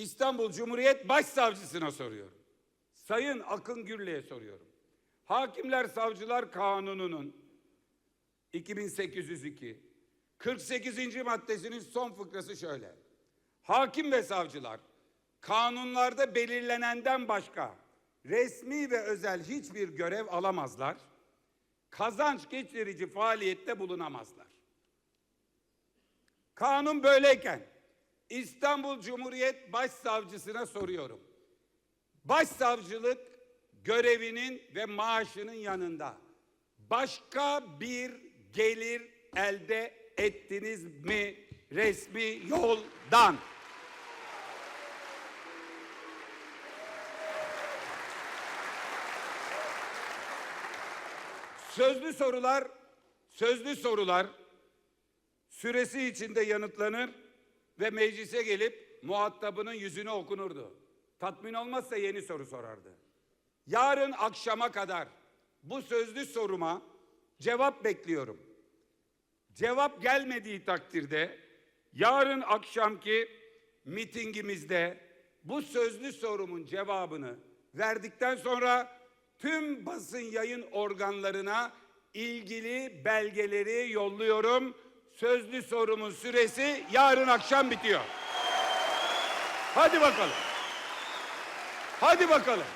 İstanbul Cumhuriyet Başsavcısına soruyorum. Sayın Akın Gürlü'ye soruyorum. Hakimler Savcılar Kanunu'nun 2802 48. maddesinin son fıkrası şöyle. Hakim ve savcılar kanunlarda belirlenenden başka resmi ve özel hiçbir görev alamazlar. Kazanç getirici faaliyette bulunamazlar. Kanun böyleyken İstanbul Cumhuriyet Başsavcısına soruyorum. Başsavcılık görevinin ve maaşının yanında başka bir gelir elde ettiniz mi resmi yoldan? Sözlü sorular, sözlü sorular süresi içinde yanıtlanır ve meclise gelip muhatabının yüzüne okunurdu. Tatmin olmazsa yeni soru sorardı. Yarın akşama kadar bu sözlü soruma cevap bekliyorum. Cevap gelmediği takdirde yarın akşamki mitingimizde bu sözlü sorumun cevabını verdikten sonra tüm basın yayın organlarına ilgili belgeleri yolluyorum. Sözlü sorumun süresi yarın akşam bitiyor. Hadi bakalım. Hadi bakalım.